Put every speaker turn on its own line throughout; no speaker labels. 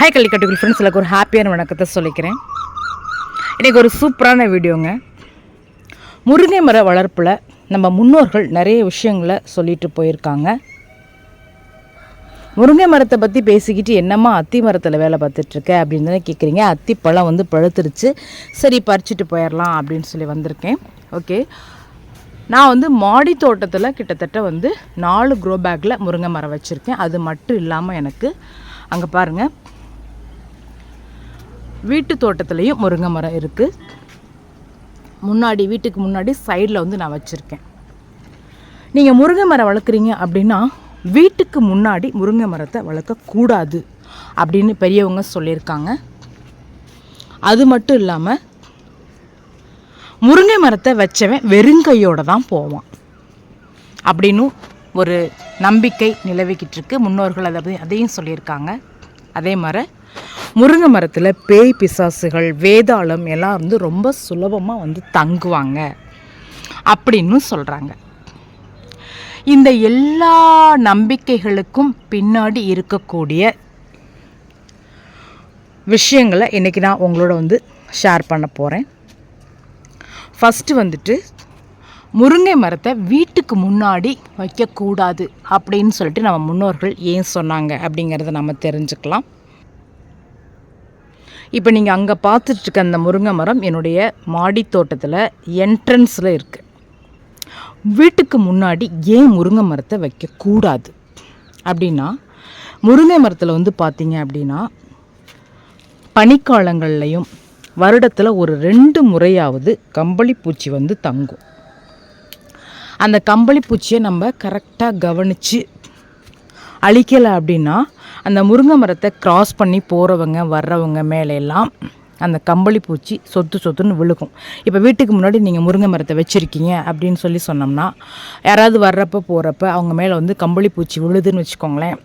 Hi கள்ளிக்கட்டுக்குள் friends எனக்கு ஒரு ஹாப்பியான வணக்கத்தை சொல்லிக்கிறேன். இன்றைக்கி ஒரு சூப்பரான வீடியோங்க. முருங்கை மர வளர்ப்பில் நம்ம முன்னோர்கள் நிறைய விஷயங்களை சொல்லிட்டு போயிருக்காங்க. முருங்கை மரத்தை பற்றி பேசிக்கிட்டு என்னம்மா அத்தி மரத்தில் வேலை பார்த்துட்ருக்க அப்படின்னு தானே கேட்குறீங்க அத்தி பழம் வந்து பழுத்துருச்சு. சரி பறிச்சுட்டு போயிடலாம் அப்படின்னு சொல்லி வந்திருக்கேன். ஓகே நான் வந்து மாடி தோட்டத்தில் கிட்டத்தட்ட வந்து நாலு க்ரோ பேக்கில் முருங்கை மரம் வச்சுருக்கேன். அது மட்டும் இல்லாமல் எனக்கு அங்கே பாருங்கள் வீட்டு தோட்டத்துலேயும் முருங்கை மரம் இருக்குது முன்னாடி வீட்டுக்கு முன்னாடி சைடில் வந்து நான் வச்சுருக்கேன். நீங்கள் முருங்கை மரம் வளர்க்குறீங்க அப்படின்னா வீட்டுக்கு முன்னாடி முருங்கை மரத்தை வளர்க்கக்கூடாது அப்படின்னு பெரியவங்க சொல்லியிருக்காங்க. அது மட்டும் இல்லாமல் முருங்கை மரத்தை வச்சவன் வெறுங்கையோடு தான் போவான் அப்படின்னு ஒரு நம்பிக்கை நிலவிக்கிட்டு இருக்கு. முன்னோர்கள் அதை அதையும் சொல்லியிருக்காங்க. அதே மாதிரி முருங்கை மரத்தில் பேய் பிசாசுகள் வேதாளம் எல்லாம் வந்து ரொம்ப சுலபமாக வந்து தங்குவாங்க அப்படின்னு சொல்கிறாங்க இந்த எல்லா நம்பிக்கைகளுக்கும் பின்னாடி இருக்கக்கூடிய விஷயங்களை இன்றைக்கி நான் உங்களோட வந்து ஷேர் பண்ண போகிறேன் ஃபஸ்ட்டு வந்துட்டு முருங்கை மரத்தை வீட்டுக்கு முன்னாடி வைக்கக்கூடாது அப்படின்னு சொல்லிட்டு நம்ம முன்னோர்கள் ஏன் சொன்னாங்க அப்படிங்கிறத நம்ம தெரிஞ்சுக்கலாம். இப்போ நீங்கள் அங்கே பார்த்துட்ருக்க அந்த முருங்கை மரம் என்னுடைய மாடி தோட்டத்தில் என்ட்ரன்ஸில் இருக்குது வீட்டுக்கு முன்னாடி ஏன் முருங்கை மரத்தை வைக்கக்கூடாது? அப்படின்னா முருங்கை மரத்தில் வந்து பார்த்தீங்க அப்படின்னா பனிக்காலங்கள்லையும் வருடத்தில் ஒரு ரெண்டு முறையாவது கம்பளி பூச்சி வந்து தங்கும். அந்த கம்பளி பூச்சியை நம்ம கரெக்டாக கவனித்து அழிக்கலை அப்படின்னா அந்த முருங்கை மரத்தை கிராஸ் பண்ணி போகிறவங்க வர்றவங்க மேலெல்லாம் அந்த கம்பளி பூச்சி சொத்து சொத்துன்னு விழுகும். இப்போ வீட்டுக்கு முன்னாடி நீங்கள் முருங்கை மரத்தை வச்சுருக்கீங்க அப்படின்னு சொல்லி சொன்னோம்னா யாராவது வர்றப்ப போகிறப்ப அவங்க மேலே வந்து கம்பளி பூச்சி விழுதுன்னு வச்சுக்கோங்களேன்.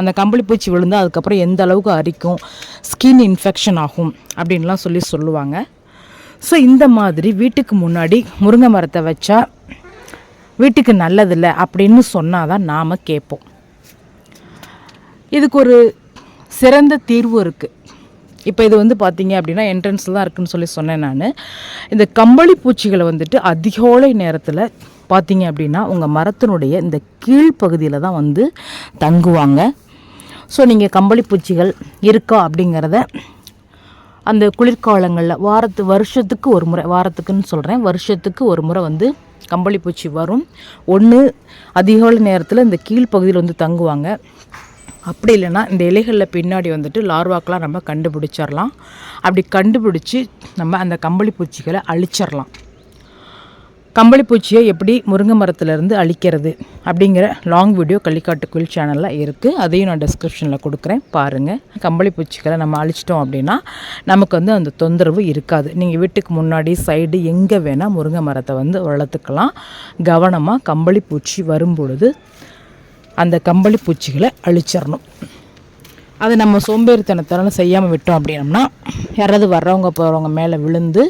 அந்த கம்பளி பூச்சி விழுந்தால் அதுக்கப்புறம் எந்த அளவுக்கு அரிக்கும் ஸ்கின் இன்ஃபெக்ஷன் ஆகும் அப்படின்லாம் சொல்லி சொல்லுவாங்க. ஸோ இந்த மாதிரி வீட்டுக்கு முன்னாடி முருங்கை மரத்தை வச்சா வீட்டுக்கு நல்லதில்லை அப்படின்னு சொன்னால் தான் நாம் கேட்போம். இதுக்கு ஒரு சிறந்த தீர்வு இருக்குது இப்போ இது வந்து பார்த்தீங்க அப்படின்னா என்ட்ரன்ஸில் தான் இருக்குதுன்னு சொல்லி சொன்னேன் நான். இந்த கம்பளி பூச்சிகளை வந்துட்டு அதிகோலை நேரத்தில் பார்த்தீங்க அப்படின்னா உங்கள் மரத்தினுடைய இந்த கீழ்ப்பகுதியில் தான் வந்து தங்குவாங்க. ஸோ நீங்கள் கம்பளி பூச்சிகள் இருக்கா அப்படிங்கிறத அந்த குளிர்காலங்களில் வாரத்து வருஷத்துக்கு ஒரு முறை வாரத்துக்குன்னு சொல்கிறேன் வருஷத்துக்கு ஒரு முறை வந்து கம்பளி பூச்சி வரும். ஒன்று அதிகாலை நேரத்தில் இந்த கீழ்ப்பகுதியில் வந்து தங்குவாங்க. அப்படி இல்லைன்னா இந்த இலைகளில் பின்னாடி வந்துட்டு லார்வாக்கெலாம் நம்ம கண்டுபிடிச்சிடலாம் அப்படி கண்டுபிடிச்சி நம்ம அந்த கம்பளி பூச்சிகளை அழிச்சிடலாம் கம்பளி பூச்சியை எப்படி முருங்கை மரத்துலேருந்து அழிக்கிறது அப்படிங்கிற லாங் வீடியோ கள்ளிக்காட்டு குயில் சேனலில் இருக்குது அதையும் நான் டிஸ்கிரிப்ஷனில் கொடுக்குறேன். பாருங்கள் கம்பளி பூச்சிகளை நம்ம அழிச்சிட்டோம் அப்படின்னா நமக்கு வந்து அந்த தொந்தரவு இருக்காது. நீங்கள் வீட்டுக்கு முன்னாடி சைடு எங்கே வேணால் முருங்கை மரத்தை வந்து வளர்த்துக்கலாம். கவனமாக கம்பளி பூச்சி வரும் பொழுது அந்த கம்பளி பூச்சிகளை அழிச்சிடணும் அது நம்ம சோம்பேறித்தனத்தால் செய்யாமல் விட்டோம் அப்படின்னம்னா யாராவது வர்றவங்க போகிறவங்க மேலே விழுந்து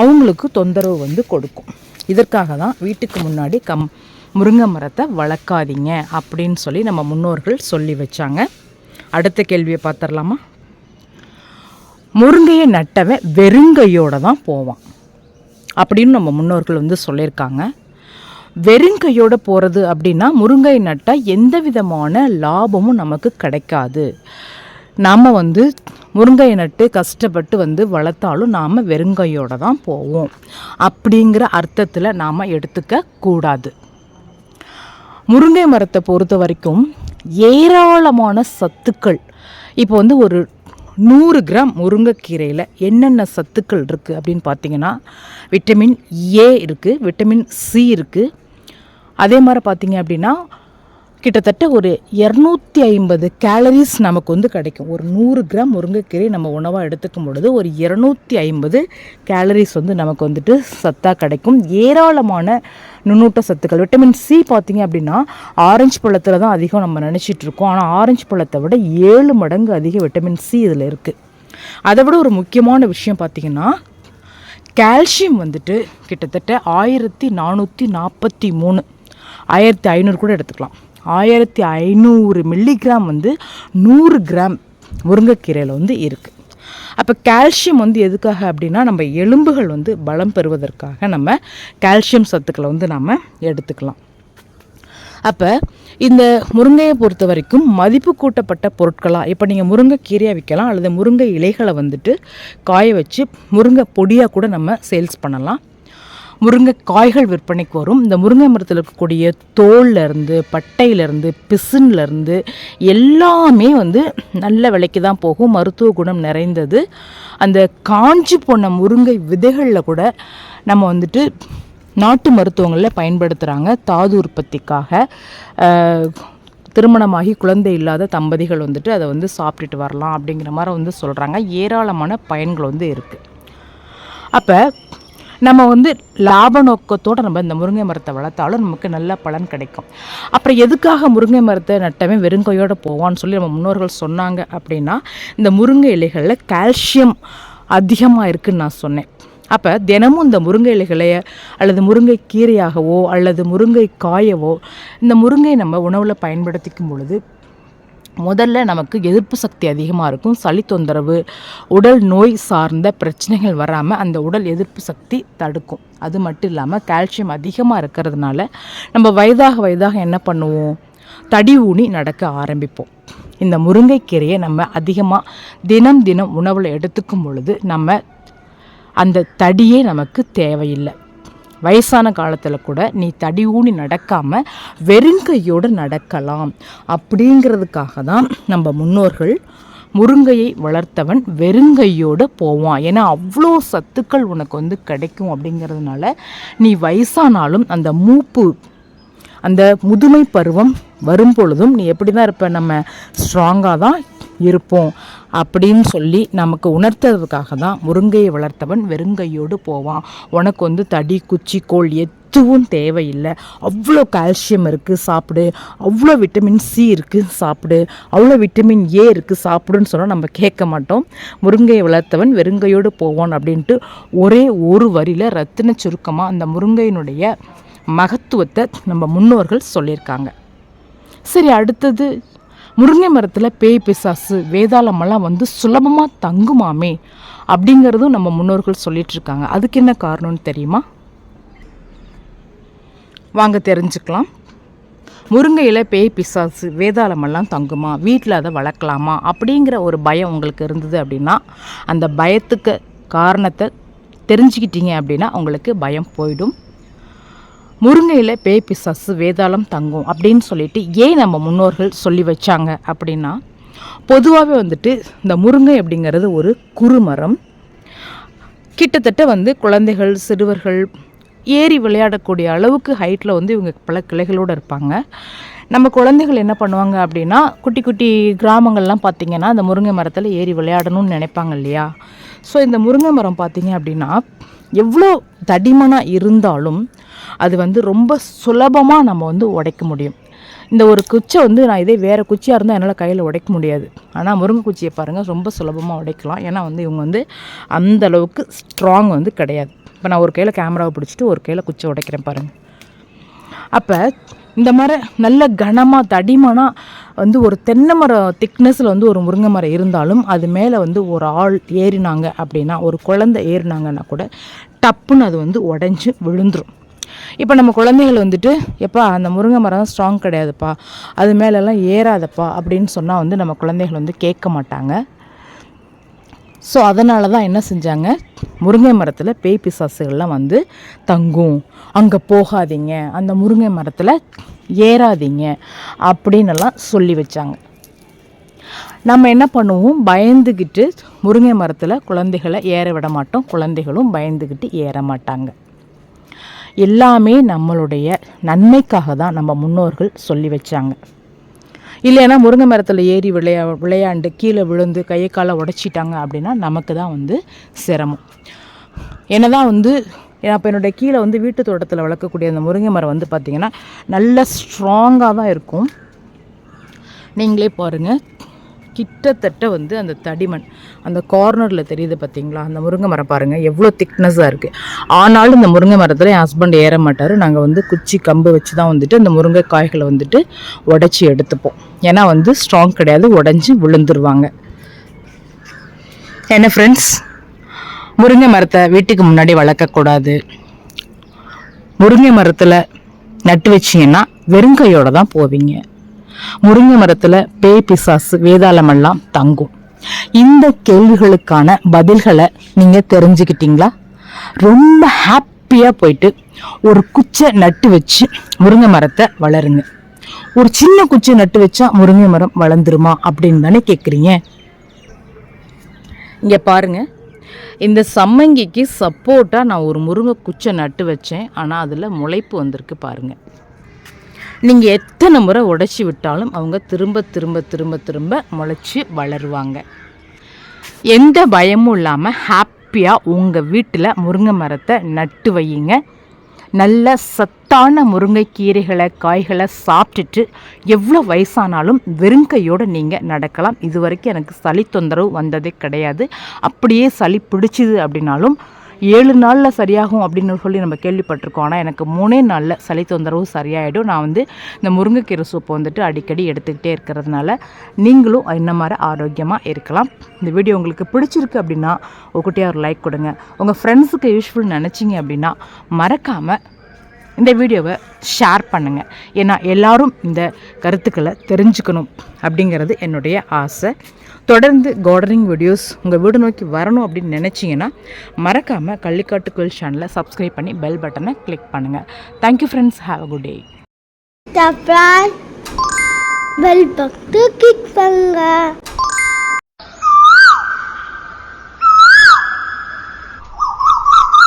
அவங்களுக்கு தொந்தரவு வந்து கொடுக்கும். இதற்காக தான் வீட்டுக்கு முன்னாடி கம் முருங்கை மரத்தை வளர்க்காதீங்க அப்படின்னு சொல்லி நம்ம முன்னோர்கள் சொல்லி வச்சாங்க. அடுத்த கேள்வியை பார்த்துடலாமா? முருங்கையை நட்டவன் வெறுங்கையோடு தான் போவான். அப்படின்னு நம்ம முன்னோர்கள் வந்து சொல்லியிருக்காங்க. வெறுங்கையோடு போகிறது அப்படின்னா முருங்கை நட்டால் எந்த விதமான லாபமும் நமக்கு கிடைக்காது. நாம் வந்து முருங்கை நட்டு கஷ்டப்பட்டு வந்து வளர்த்தாலும் நாம் வெறுங்கையோடு தான் போவோம். அப்படிங்கிற அர்த்தத்தில் நாம் எடுத்துக்க கூடாது. முருங்கை மரத்தை பொறுத்த வரைக்கும் ஏராளமான சத்துக்கள். இப்போ வந்து ஒரு நூறு கிராம் முருங்கைக்கீரையில் என்னென்ன சத்துக்கள் இருக்குது அப்படின்னு பார்த்தீங்கன்னா விட்டமின் ஏ இருக்குது விட்டமின் சி இருக்குது அதே மாதிரி பார்த்தீங்க அப்படின்னா கிட்டத்தட்ட ஒரு இரநூத்தி ஐம்பது கேலரிஸ் நமக்கு வந்து கிடைக்கும். ஒரு நூறு கிராம் முருங்கைக்கீரை நம்ம உணவாக எடுத்துக்கும் பொழுது ஒரு இரநூத்தி ஐம்பது கேலரிஸ் வந்து நமக்கு வந்துட்டு சத்தாக கிடைக்கும். ஏராளமான நுண்ணூட்ட சத்துக்கள். விட்டமின் சி பார்த்தீங்க அப்படின்னா ஆரஞ்சு பழத்தில் தான் அதிகம் நம்ம நினச்சிட்டு இருக்கோம். ஆனால் ஆரஞ்சு பழத்தை விட ஏழு மடங்கு அதிக விட்டமின் சி இதில் இருக்குது அதை விட ஒரு முக்கியமான விஷயம் பார்த்தீங்கன்னா கால்சியம் வந்துட்டு கிட்டத்தட்ட ஆயிரத்தி நானூற்றி நாற்பத்தி மூணு ஆயிரத்தி ஐநூறு கூட எடுத்துக்கலாம். ஆயிரத்தி ஐநூறு மில்லிகிராம் வந்து நூறு கிராம் முருங்கைக்கீரையில் வந்து இருக்குது அப்போ கால்சியம் வந்து எதுக்காக அப்படின்னா நம்ம எலும்புகள் வந்து பலம் பெறுவதற்காக நம்ம கால்சியம் சத்துக்களை வந்து நம்ம எடுத்துக்கலாம். அப்போ இந்த முருங்கையை பொறுத்த வரைக்கும் மதிப்பு கூட்டப்பட்ட பொருட்களாக இப்போ நீங்கள் முருங்கை கீரையாக விற்கலாம் அல்லது முருங்கை இலைகளை வந்துட்டு காய வச்சு முருங்கை பொடியாக கூட நம்ம சேல்ஸ் பண்ணலாம். முருங்கை காய்கள் விற்பனைக்கு வரும். இந்த முருங்கை மரத்தில் இருக்கக்கூடிய தோல்லேருந்து பட்டையிலேருந்து பிசின்லேருந்து எல்லாமே வந்து நல்ல விலைக்கு தான் போகும். மருத்துவ குணம் நிறைந்தது. அந்த காஞ்சி போன முருங்கை விதைகளில் கூட நம்ம வந்துட்டு நாட்டு மருத்துவங்களில் பயன்படுத்துகிறாங்க தாது உற்பத்திக்காக. திருமணமாகி குழந்தை இல்லாத தம்பதிகள் வந்துட்டு அதை வந்து சாப்பிட்டுட்டு வரலாம் அப்படிங்கிற மாதிரி வந்து சொல்கிறாங்க ஏராளமான பயன்கள் வந்து இருக்குது அப்போ நம்ம வந்து லாப நோக்கத்தோடு நம்ம இந்த முருங்கை மரத்தை வளர்த்தாலும் நமக்கு நல்ல பலன் கிடைக்கும். அப்புறம் எதுக்காக முருங்கை மரத்தை நட்டவே வெறுங்கையோடு போவான்னு சொல்லி நம்ம முன்னோர்கள் சொன்னாங்க அப்படின்னா இந்த முருங்கை இலைகளில் கால்சியம் அதிகமாக இருக்குன்னு நான் சொன்னேன். அப்போ தினமும் இந்த முருங்கை இலைகளைய அல்லது முருங்கை கீரையாகவோ அல்லது முருங்கை காயவோ இந்த முருங்கை நம்ம உணவில் பயன்படுத்திக்கும் பொழுது முதல்ல நமக்கு எதிர்ப்பு சக்தி அதிகமாக இருக்கும். சளி தொந்தரவு உடல் நோய் சார்ந்த பிரச்சனைகள் வராமல் அந்த உடல் எதிர்ப்பு சக்தி தடுக்கும். அது மட்டும் இல்லாமல் கால்சியம் அதிகமாக இருக்கிறதுனால நம்ம வயதாக வயதாக என்ன பண்ணுவோம்? தடி ஊனி நடக்க ஆரம்பிப்போம். இந்த முருங்கைக்கீரையை நம்ம அதிகமாக தினம் தினம் உணவில் எடுத்துக்கும் பொழுது நம்ம அந்த தடியே நமக்கு தேவையில்லை. வயசான காலத்தில் கூட நீ தடி ஊனி நடக்காமல் வெறுங்கையோடு நடக்கலாம். அப்படிங்கிறதுக்காக தான் நம்ம முன்னோர்கள் முருங்கையை வளர்த்தவன் வெறுங்கையோடு போவான். ஏன்னா அவ்வளோ சத்துக்கள் உனக்கு வந்து கிடைக்கும் அப்படிங்கிறதுனால நீ வயசானாலும் அந்த மூப்பு அந்த முதுமை பருவம் வரும்பொழுதும் நீ எப்படி தான் இருப்ப? நம்ம ஸ்ட்ராங்காக தான் இருப்போம் அப்படின்னு சொல்லி நமக்கு உணர்த்துறதுக்காக தான் முருங்கையை வளர்த்தவன் வெறுங்கையோடு போவான். உனக்கு வந்து தடி குச்சி கோல் எதுவும் தேவையில்லை. அவ்வளோ கால்சியம் இருக்குது சாப்பிடு. அவ்வளோ விட்டமின் சி இருக்குது சாப்பிடு. அவ்வளோ விட்டமின் ஏ இருக்குது சாப்பிடுன்னு சொன்னால் நம்ம கேட்க மாட்டோம். முருங்கையை வளர்த்தவன் வெறுங்கையோடு போவான் அப்படின்ட்டு ஒரே ஒரு வரியில் ரத்தின சுருக்கமாக அந்த முருங்கையினுடைய மகத்துவத்தை நம்ம முன்னோர்கள் சொல்லியிருக்காங்க. சரி அடுத்தது. முருங்கை மரத்தில் பேய் பிசாசு வேதாளமெல்லாம் வந்து சுலபமாக தங்குமாமே அப்படிங்கிறதும் நம்ம முன்னோர்கள் சொல்லிட்டு இருக்காங்க அதுக்கு என்ன காரணம்னு தெரியுமா? வாங்க தெரிஞ்சுக்கலாம். முருங்கையில் பேய் பிசாசு வேதாளமெல்லாம் தங்குமா? வீட்டில் அதை வளர்க்கலாமா? அப்படிங்கிற ஒரு பயம் உங்களுக்கு இருந்தது அப்படின்னா அந்த பயத்துக்கு காரணத்தை தெரிஞ்சுக்கிட்டீங்க அப்படின்னா உங்களுக்கு பயம் போயிடும். முருங்கையில் பேய் பிசாசு வேதாளம் தங்கும் அப்படின்னு சொல்லிட்டு ஏன் நம்ம முன்னோர்கள் சொல்லி வச்சாங்க அப்படின்னா பொதுவாகவே வந்துட்டு இந்த முருங்கை அப்படிங்கிறது ஒரு குறுமரம். கிட்டத்தட்ட வந்து குழந்தைகள் சிறுவர்கள் ஏறி விளையாடக்கூடிய அளவுக்கு ஹைட்டில் வந்து இவங்க பல கிளைகளோடு இருப்பாங்க. நம்ம குழந்தைகள் என்ன பண்ணுவாங்க அப்படின்னா குட்டி குட்டி கிராமங்கள்லாம் பார்த்திங்கன்னா அந்த முருங்கை மரத்தில் ஏறி விளையாடணும்னு நினைப்பாங்க இல்லையா? ஸோ இந்த முருங்கை மரம் பார்த்திங்க அப்படின்னா எவ்வளோ தடிமனாக இருந்தாலும் அது வந்து ரொம்ப சுலபமாக நம்ம வந்து உடைக்க முடியும். இந்த ஒரு குச்சை வந்து நான் இதே வேறு குச்சியாக இருந்தால் என்னால் கையில் உடைக்க முடியாது. ஆனால் முருங்கை குச்சியை பாருங்கள் ரொம்ப சுலபமாக உடைக்கலாம். ஏன்னா வந்து இவங்க வந்து அந்த அளவுக்கு ஸ்ட்ராங் வந்து கிடையாது. இப்போ நான் ஒரு கையில் கேமராவை பிடிச்சிட்டு ஒரு கையில் குச்சை உடைக்கிறேன் பாருங்கள் அப்போ இந்த மாதிரி நல்ல கனமாக தடிமனாக வந்து ஒரு தென்னை மரம் திக்னஸில் வந்து ஒரு முருங்கை மரம் இருந்தாலும் அது மேலே வந்து ஒரு ஆள் ஏறினாங்க அப்படின்னா ஒரு குழந்தை ஏறினாங்கன்னா கூட டப்புன்னு அது வந்து உடஞ்சி விழுந்துடும் இப்போ நம்ம குழந்தைகள் வந்துட்டு எப்பா அந்த முருங்கை மரம் ஸ்ட்ராங் கிடையாதுப்பா அது மேலெல்லாம் ஏறாதப்பா அப்படின்னு சொன்னால் வந்து நம்ம குழந்தைகள் வந்து கேட்க மாட்டாங்க. ஸோ அதனால தான் என்ன செஞ்சாங்க? முருங்கை மரத்தில் பேய் பிசாசுகள்லாம் வந்து தங்கும் அங்கே போகாதீங்க அந்த முருங்கை மரத்தில் ஏறாதீங்க அப்படின்னுலாம் சொல்லி வச்சாங்க. நம்ம என்ன பண்ணுவோம்? பயந்துக்கிட்டு முருங்கை மரத்தில் குழந்தைகளை ஏற விட மாட்டோம். குழந்தைகளும் பயந்துக்கிட்டு ஏற மாட்டாங்க. எல்லாமே நம்மளுடைய நன்மைக்காக தான் நம்ம முன்னோர்கள் சொல்லி வச்சாங்க. இல்லைன்னா முருங்கை மரத்தில் ஏறி விளையா விளையாண்டு கீழே விழுந்து கையை காலை உடைச்சிட்டாங்க அப்படின்னா நமக்கு தான் வந்து சிரமம். என்ன தான் வந்து அப்போ என்னுடைய கீழே வந்து வீட்டு தோட்டத்தில் வளர்க்கக்கூடிய அந்த முருங்கை மரம் வந்து பார்த்திங்கன்னா நல்ல ஸ்ட்ராங்காக தான் இருக்கும். நீங்களே பாருங்கள் கிட்டத்தட்ட வந்து அந்த தடிமன் அந்த கார்னரில் தெரியுது பார்த்தீங்களா அந்த முருங்கை மரம் பாருங்கள் எவ்வளோ திக்னஸாக இருக்குது ஆனாலும் இந்த முருங்கை மரத்தில் என் ஹஸ்பண்ட் ஏற மாட்டார். நாங்கள் வந்து குச்சி கம்பு வச்சு தான் வந்துட்டு அந்த முருங்கை காய்களை வந்துட்டு உடச்சி எடுத்துப்போம். ஏன்னா வந்து ஸ்ட்ராங் கிடையாது உடஞ்சி விழுந்துருவாங்க. என்ன ஃப்ரெண்ட்ஸ் முருங்கை மரத்தை வீட்டுக்கு முன்னாடி வளர்க்கக்கூடாது. முருங்கை மரத்தில் நட்டு வச்சீங்கன்னா வெறுங்கையோடு தான் போவீங்க. முருங்கை மரத்தில் பேய் பிசாசு வேதாளமெல்லாம் தங்கும். இந்த கேள்விகளுக்கான பதில்களை நீங்கள் தெரிஞ்சுக்கிட்டீங்களா? ரொம்ப ஹாப்பியாக போயிட்டு ஒரு குச்சை நட்டு வச்சு முருங்கை மரத்தை வளருங்க. ஒரு சின்ன குச்சை நட்டு வச்சா முருங்கை மரம் வளர்ந்துருமா அப்படின்னு தானே கேட்குறீங்க இங்கே பாருங்க. இந்த சம்மங்கிக்கு சப்போர்ட்டாக நான் ஒரு முருங்கை குச்சை நட்டு வச்சேன். ஆனால் அதில் முளைப்பு வந்திருக்கு பாருங்க. நீங்கள் எத்தனை முறை உடைச்சி விட்டாலும் அவங்க திரும்ப திரும்ப திரும்ப திரும்ப முளைச்சி வளருவாங்க. எந்த பயமும் இல்லாமல் ஹாப்பியாக உங்கள் வீட்டில் முருங்கை மரத்தை நட்டு வையுங்க. நல்ல சத்தான முருங்கைக்கீரைகளை காய்களை சாப்பிட்டுட்டு எவ்வளோ வயசானாலும் வெறுங்கையோடு நீங்கள் நடக்கலாம். இது வரைக்கும் எனக்கு சளி தொந்தரவு வந்ததே கிடையாது. அப்படியே சளி பிடிச்சிது அப்படின்னாலும் ஏழு நாளில் சரியாகும் அப்படின்னு சொல்லி நம்ம கேள்விப்பட்டிருக்கோம். ஆனால் எனக்கு மூணே நாளில் சளி தொந்தரவு சரியாயிடும். நான் வந்து இந்த முருங்கைக்கீரை சூப்பை வந்துட்டு அடிக்கடி எடுத்துக்கிட்டே இருக்கிறதுனால நீங்களும் என்ன மாதிரி ஆரோக்கியமாக இருக்கலாம். இந்த வீடியோ உங்களுக்கு பிடிச்சிருக்கு அப்படின்னா ஒரு ஒரு லைக் கொடுங்க. உங்கள் ஃப்ரெண்ட்ஸுக்கு யூஸ்ஃபுல் நினச்சிங்க அப்படின்னா மறக்காமல் இந்த வீடியோவை ஷேர் பண்ணுங்கள் ஏன்னா எல்லாரும் இந்த கருத்துக்களை தெரிஞ்சுக்கணும் அப்படிங்கிறது என்னுடைய ஆசை. தொடர்ந்து கார்டனிங் வீடியோஸ் உங்கள் வீடு நோக்கி வரணும் அப்படின்னு நினச்சிங்கன்னா மறக்காமல் கள்ளிக்காட்டு கோயில் சேனலை சப்ஸ்கிரைப் பண்ணி பெல் பட்டனை கிளிக் பண்ணுங்கள் thank you friends have a good day
bell பட்டு கிளிக் பண்ணுங்கள்